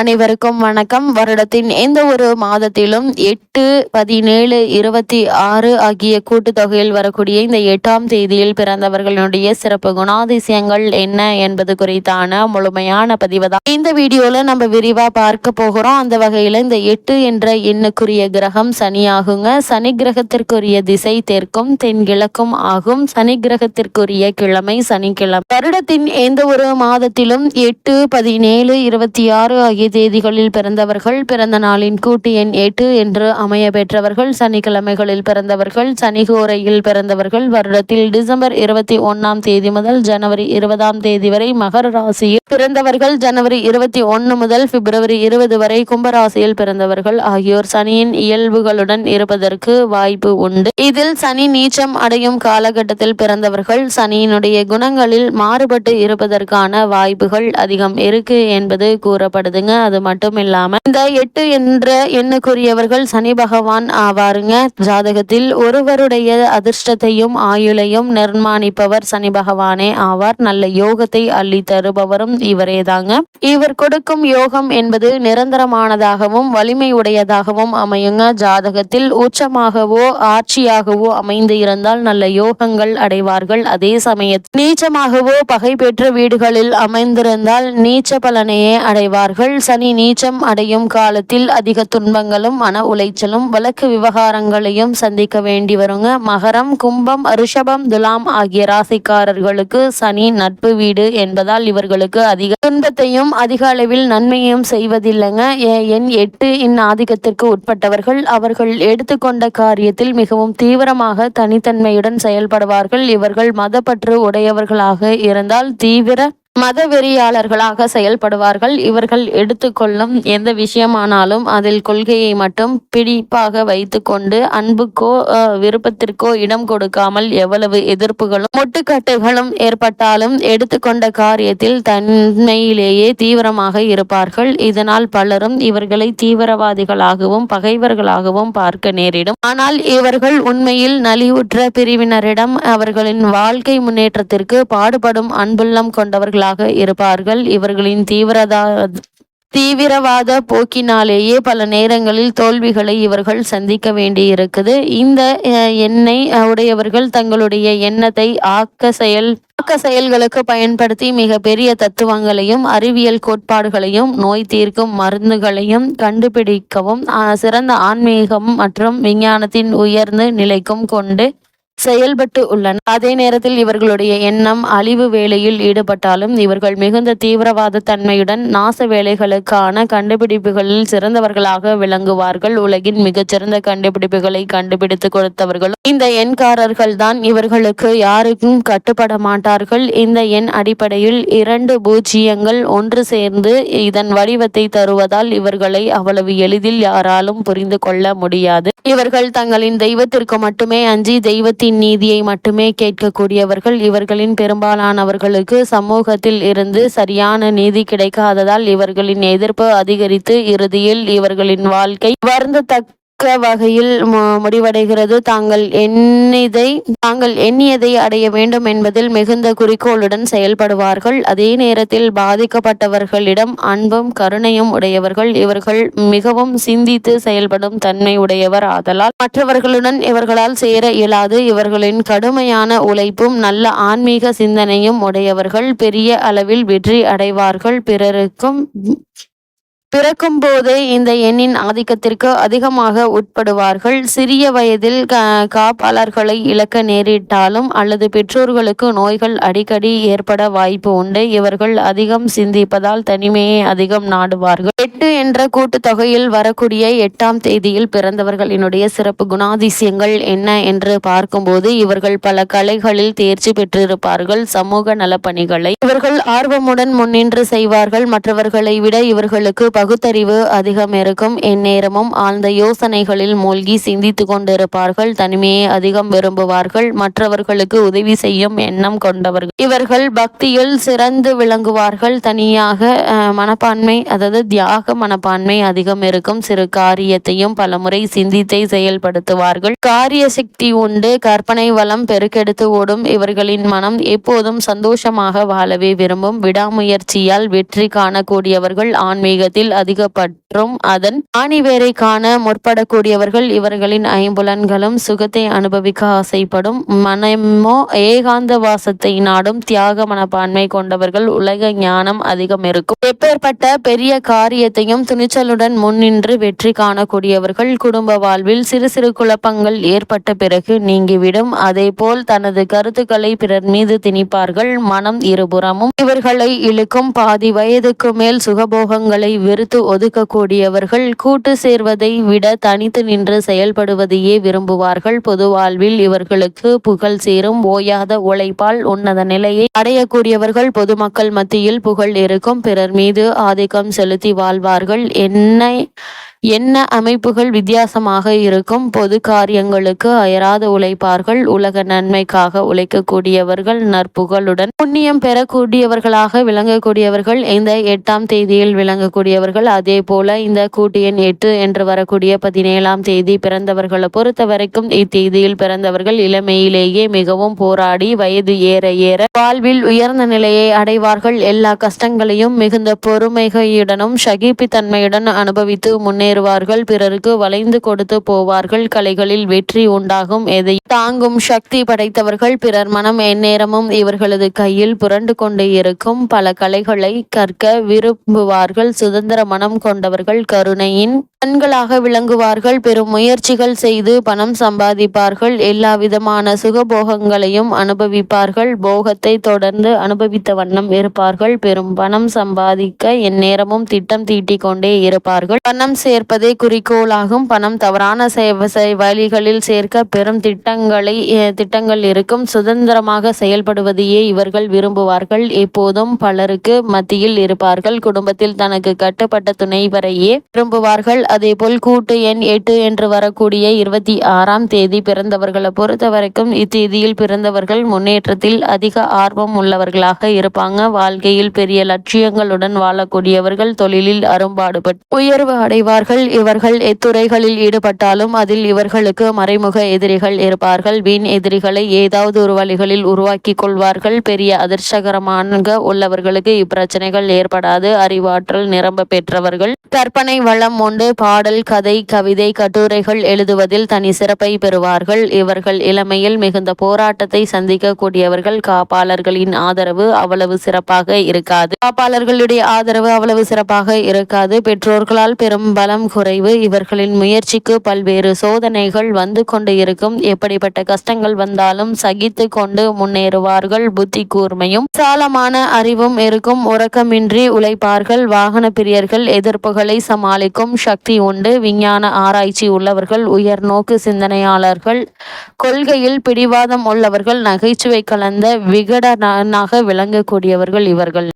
அனைவருக்கும் வணக்கம். வருடத்தின் எந்த ஒரு மாதத்திலும் எட்டு பதினேழு இருபத்தி ஆறு ஆகிய கூட்டுத்தொகையில் வரக்கூடிய இந்த எட்டாம் தேதியில் பிறந்தவர்களுடைய சிறப்பு குணாதிசயங்கள் என்ன என்பது குறித்தான முழுமையான பதிவு தான் இந்த வீடியோல நம்ம விரிவா பார்க்க போகிறோம். அந்த வகையில இந்த எட்டு என்ற எண்ணுக்குரிய கிரகம் சனியாகுங்க. சனி கிரகத்திற்குரிய திசை தெற்கும் தென்கிழக்கும் ஆகும். சனி கிரகத்திற்குரிய கிழமை சனிக்கிழமை. வருடத்தின் எந்த ஒரு மாதத்திலும் எட்டு பதினேழு இருபத்தி ஆறு ஆகிய தேதிகளில் பிறந்தவர்கள் பிறந்த நாளின் கூட்டு எண் எட்டு என்று அமைய பெற்றவர்கள் சனிக்கிழமைகளில் பிறந்தவர்கள் சனிகோரையில் பிறந்தவர்கள் வருடத்தில் டிசம்பர் இருபத்தி ஒன்னாம் தேதி முதல் ஜனவரி இருபதாம் தேதி வரை மகர ராசியில் பிறந்தவர்கள் ஜனவரி இருபத்தி ஒன்று முதல் பிப்ரவரி இருபது வரை கும்பராசியில் பிறந்தவர்கள் ஆகியோர் சனியின் இயல்புகளுடன் இருப்பதற்கு வாய்ப்பு உண்டு. இதில் சனி நீச்சம் அடையும் காலகட்டத்தில் பிறந்தவர்கள் சனியினுடைய குணங்களில் மாறுபட்டு இருப்பதற்கான வாய்ப்புகள் அதிகம் இருக்கு என்பது கூறப்படுதுங்க. அது மட்டும் இல்லாம இந்த எட்டு என்ற எண்ணுக்குரியவர்கள் சனி பகவான் ஆவாருங்க. ஜாதகத்தில் ஒருவருடைய அதிர்ஷ்டத்தையும் ஆயுளையும் நிர்மாணிப்பவர் சனி பகவானே ஆவார். நல்ல யோகத்தை அள்ளி தருபவரும் இவரே தாங்க இவர் கொடுக்கும் யோகம் என்பது நிரந்தரமானதாகவும் வலிமை உடையதாகவும் அமையுங்க. ஜாதகத்தில் உச்சமாகவோ ஆட்சியாகவோ அமைந்து இருந்தால் நல்ல யோகங்கள் அடைவார்கள். அதே சமயத்தில் நீச்சமாகவோ பகை பெற்ற வீடுகளில் அமைந்திருந்தால் நீச்ச பலனையே அடைவார்கள். சனி நீச்சம் அடையும் காலத்தில் அதிக துன்பங்களும் மன உளைச்சலும் வழக்கு விவகாரங்களையும் சந்திக்க வேண்டி வருங்க. மகரம் கும்பம் ரிஷபம் துலாம் ஆகிய ராசிக்காரர்களுக்கு சனி நட்பு வீடு என்பதால் இவர்களுக்கு அதிக துன்பத்தையும் அதிக அளவில் நன்மையும் செய்வதில்லைங்க. என் எட்டு இன் ஆதிக்கத்திற்கு உட்பட்டவர்கள் அவர்கள் எடுத்துக்கொண்ட காரியத்தில் மிகவும் தீவிரமாக தனித்தன்மையுடன் செயல்படுவார்கள். இவர்கள் மதப்பற்று உடையவர்களாக இருந்தால் தீவிர மதவெறியாளர்களாக செயல்படுவார்கள். இவர்கள் எடுத்துக்கொள்ளும் எந்த விஷயமானாலும் அதில் கொள்கையை மட்டும் பிடிப்பாக வைத்துக்கொண்டு அன்புக்கோ விருப்பத்திற்கோ இடம் கொடுக்காமல் எவ்வளவு எதிர்ப்புகளும் முட்டுக்கட்டுகளும் ஏற்பட்டாலும் எடுத்துக்கொண்ட காரியத்தில் தன்மையிலேயே தீவிரமாக இருப்பார்கள். இதனால் பலரும் இவர்களை தீவிரவாதிகளாகவும் பகைவர்களாகவும் பார்க்க நேரிடும். ஆனால் இவர்கள் உண்மையில் நலிவுற்ற பிரிவினரிடம் அவர்களின் வாழ்க்கை முன்னேற்றத்திற்கு பாடுபடும் அன்புள்ளம் கொண்டவர்களாக இருப்பார்கள். இவர்களின் தீவிரதா தீவிரவாத போக்கினாலேயே பல நேரங்களில் தோல்விகளை இவர்கள் சந்திக்க வேண்டியிருக்குது. இந்த எண்ணெய் உடையவர்கள் தங்களுடைய எண்ணத்தை ஆக்க செயல் ஆக்க செயல்களுக்கு பயன்படுத்தி மிக பெரிய தத்துவங்களையும் அறிவியல் கோட்பாடுகளையும் நோய் தீர்க்கும் மருந்துகளையும் கண்டுபிடிக்கவும் சிறந்த ஆன்மீகம் மற்றும் விஞ்ஞானத்தின் உயர்ந்த நிலைக்கும் கொண்டு செயல்பட்டு உள்ளன. அதே நேரத்தில் இவர்களுடைய எண்ணம் அழிவு வேலையில் ஈடுபட்டாலும் இவர்கள் மிகுந்த தீவிரவாத தன்மையுடன் நாச வேலைகளுக்கான கண்டுபிடிப்புகளில் சிறந்தவர்களாக விளங்குவார்கள். உலகின் மிகச்சிறந்த கண்டுபிடிப்புகளை கண்டுபிடித்து கொடுத்தவர்களும் இந்த எண்காரர்கள் தான் இவர்களுக்கு யாருக்கும் கட்டுப்பட மாட்டார்கள். இந்த எண் அடிப்படையில் இரண்டு பூஜ்ஜியங்கள் ஒன்று சேர்ந்து இதன் வடிவத்தை தருவதால் இவர்களை அவ்வளவு எளிதில் யாராலும் புரிந்து கொள்ள முடியாது. இவர்கள் தங்களின் தெய்வத்திற்கு மட்டுமே அஞ்சி தெய்வத்தின் நீதியை மட்டுமே கேட்கக்கூடியவர்கள் இவர்களின் பெரும்பாலானவர்களுக்கு சமூகத்தில் இருந்து சரியான நீதி கிடைக்காததால் இவர்களின் எதிர்ப்பு அதிகரித்து இறுதியில் இவர்களின் வாழ்க்கை வருந்தத்தக்க வகையில் மு- முடிவடைகிறது. தாங்கள் எண்ணிதை தாங்கள் எண்ணியதை அடைய வேண்டும் என்பதில் மிகுந்த குறிக்கோளுடன் செயல்படுவார்கள். அதே நேரத்தில் பாதிக்கப்பட்டவர்களிடம் அன்பும் கருணையும் உடையவர்கள். இவர்கள் மிகவும் சிந்தித்து செயல்படும் தன்மை உடையவர் ஆதலால். மற்றவர்களுடன் இவர்களால் சேர இயலாது. இவர்களின் கடுமையான உழைப்பும் நல்ல ஆன்மீக சிந்தனையும் உடையவர்கள். பெரிய அளவில் வெற்றி அடைவார்கள். பிறருக்கும் பிறக்கும் போதே இந்த எண்ணின் ஆதிக்கத்திற்கு அதிகமாக உட்படுவார்கள். சிறிய வயதில் காப்பாளர்களை இழக்க நேரிட்டாலும் அல்லது பெற்றோர்களுக்கு நோய்கள் அடிக்கடி ஏற்பட வாய்ப்பு உண்டு. இவர்கள் அதிகம் சிந்திப்பதால் தனிமையை அதிகம் நாடுவார்கள். எட்டு என்ற கூட்டுத்தொகையில் வரக்கூடிய எட்டாம் தேதியில் பிறந்தவர்களினுடைய சிறப்பு குணாதிசயங்கள் என்ன என்று பார்க்கும்போது இவர்கள் பல கலைகளில் தேர்ச்சி பெற்றிருப்பார்கள். சமூக நலப்பணிகளை இவர்கள் ஆர்வமுடன் முன்னின்று செய்வார்கள். மற்றவர்களை விட இவர்களுக்கு பகுத்தறிவு அதிகம் இருக்கும். எந்நேரமும் ஆழ்ந்த யோசனைகளில் மூழ்கி சிந்தித்து கொண்டிருப்பார்கள். தனிமையை அதிகம் விரும்புவார்கள். மற்றவர்களுக்கு உதவி செய்யும் எண்ணம் கொண்டவர்கள். இவர்கள் பக்தியில் சிறந்து விளங்குவார்கள். தனியாக மனப்பான்மை அதாவது தியாக மனப்பான்மை அதிகம் இருக்கும். சிறு காரியத்தையும் பலமுறை சிந்தித்தை செயல்படுத்துவார்கள். காரிய சக்தி உண்டு. கற்பனை வளம் பெருக்கெடுத்து ஓடும். இவர்களின் மனம் எப்போதும் சந்தோஷமாக வாழவே விரும்பும். விடாமுயற்சியால் வெற்றி காணக்கூடியவர்கள் ஆன்மீகத்தில் விஷயத்தில் அதிகப்பற்றும் அதன் ஆணிவேரை காண முற்படக்கூடியவர்கள் இவர்களின் ஐம்புலன்களும் சுகத்தை அனுபவிக்க ஆசைப்படும் மனமோ ஏகாந்த வாசத்தை நாடும் தியாக மனப்பான்மை கொண்டவர்கள் உலக ஞானம் அதிகம் இருக்கும். எப்பேற்பட்ட பெரிய காரியத்தையும் துணிச்சலுடன் முன்னின்று வெற்றி காணக்கூடியவர்கள் குடும்ப வாழ்வில் சிறு சிறு குழப்பங்கள் ஏற்பட்ட பிறகு நீங்கிவிடும். அதேபோல் தனது கருத்துக்களை பிறர் மீது திணிப்பார்கள். மனம் இருபுறமும் இவர்களை இழுக்கும் பாதி வயதுக்கு மேல் சுகபோகங்களை வெறுத்து ஒதுக்கக்கூடியவர்கள் கூட்டு சேர்வதை விட தனித்து நின்று செயல்படுவதையே விரும்புவார்கள். பொது வாழ்வில் இவர்களுக்கு புகழ் சேரும். ஓயாத உழைப்பால் உன்னத நிலையை அடையக்கூடியவர்கள் பொதுமக்கள் மத்தியில் புகழ் இருக்கும். பிறர் மீது ஆதிக்கம் செலுத்தி வாழ்வார்கள். என்னை என்ன அமைப்புகள் வித்தியாசமாக இருக்கும்? பொது காரியங்களுக்கு அயராது உழைப்பார்கள். உலக நன்மைக்காக உழைக்கக்கூடியவர்கள் நற்புகளுடன் புண்ணியம் பெறக்கூடியவர்களாக விளங்கக்கூடியவர்கள். இந்த எட்டாம் தேதியில் விளங்கக்கூடியவர்கள். அதே போல இந்த கூட்டு எண் எட்டு என்று வரக்கூடிய பதினேழாம் தேதி பிறந்தவர்களை பொறுத்த வரைக்கும் இத்தேதியில் பிறந்தவர்கள் இளமையிலேயே மிகவும் போராடி வயது ஏற ஏற வாழ்வில் உயர்ந்த நிலையை அடைவார்கள். எல்லா கஷ்டங்களையும் மிகுந்த பொறுமையுடனும் சகிப்புத்தன்மையுடன் அனுபவித்து முன்னே முன்னேறுவார்கள் பிறருக்கு வளைந்து கொடுத்து போவார்கள். கலைகளில் வெற்றி உண்டாகும். எதை தாங்கும் சக்தி படைத்தவர்கள் பிறர் மனம் எந்நேரமும் இவர்களது கையில் புரண்டு கொண்டு இருக்கும். பல கலைகளை கற்க விரும்புவார்கள். சுதந்திர மனம் கொண்டவர்கள் கருணையின் கண்களாக விளங்குவார்கள் பெரும் முயற்சிகள் செய்து பணம் சம்பாதிப்பார்கள் எல்லா விதமான சுகபோகங்களையும் அனுபவிப்பார்கள் போகத்தை தொடர்ந்து அனுபவித்த வண்ணம் இருப்பார்கள் பெரும் பணம் சம்பாதிக்க எந்நேரமும் திட்டம் தீட்டிக் கொண்டே இருப்பார்கள். பணம் சேர்ப்பதே குறிக்கோளாகும் பணம் தவறான வழிகளில் சேர்க்க பெரும் திட்டங்களை திட்டங்கள் இருக்கும் சுதந்திரமாக செயல்படுவதையே இவர்கள் விரும்புவார்கள். எப்போதும் பலருக்கு மத்தியில் இருப்பார்கள் குடும்பத்தில் தனக்கு கட்டுப்பட்ட துணைவரையே விரும்புவார்கள். அதேபோல் கூட்டு எண் எட்டு என்று வரக்கூடிய இருபத்தி ஆறாம் தேதி பிறந்தவர்களை பொறுத்த வரைக்கும் இத்தேதியில் பிறந்தவர்கள் முன்னேற்றத்தில் அதிக ஆர்வம் உள்ளவர்களாக இருப்பாங்க. வாழ்க்கையில் பெரிய லட்சியங்களுடன் வாழக்கூடியவர்கள் தொழிலில் அரும்பாடுபட்டு உயர்வு அடைவார்கள். இவர்கள் எத்துறைகளில் ஈடுபட்டாலும் அதில் இவர்களுக்கு மறைமுக எதிரிகள் இருப்பார்கள். வீண் எதிரிகளை ஏதாவது ஒரு வழிகளில் உருவாக்கி கொள்வார்கள். பெரிய அதிர்ஷ்டகரமாக உள்ளவர்களுக்கு இப்பிரச்சனைகள் ஏற்படாது. அறிவாற்றல் நிரம்ப பெற்றவர்கள். கற்பனை வளம் உண்டு. பாடல் கதை கவிதை கட்டுரைகள் எழுதுவதில் தனி சிறப்பை பெறுவார்கள். இவர்கள் இளமையில் மிகுந்த போராட்டத்தை சந்திக்கக்கூடியவர்கள். காப்பாளர்களின் ஆதரவு அவ்வளவு சிறப்பாக இருக்காது. காப்பாளர்களுடைய ஆதரவு அவ்வளவு சிறப்பாக இருக்காது. பெற்றோர்களால் பெரும் பலம் குறைவு. இவர்களின் முயற்சிக்கு பல்வேறு சோதனைகள் வந்து கொண்டு இருக்கும். எப்படிப்பட்ட கஷ்டங்கள் வந்தாலும் சகித்து கொண்டு முன்னேறுவார்கள். புத்தி கூர்மையும் விசாலமான அறிவும் இருக்கும். உறக்கமின்றி உழைப்பார்கள். வாகன பிரியர்கள் எதிர்ப்புகளை சமாளிக்கும். சக்தி சக்தி உண்டு. விஞ்ஞான ஆராய்ச்சி உள்ளவர்கள் உயர் நோக்கு சிந்தனையாளர்கள் கொள்கையில் பிடிவாதம் உள்ளவர்கள் நகைச்சுவை கலந்த விகடனாக விளங்கக்கூடியவர்கள் இவர்கள்.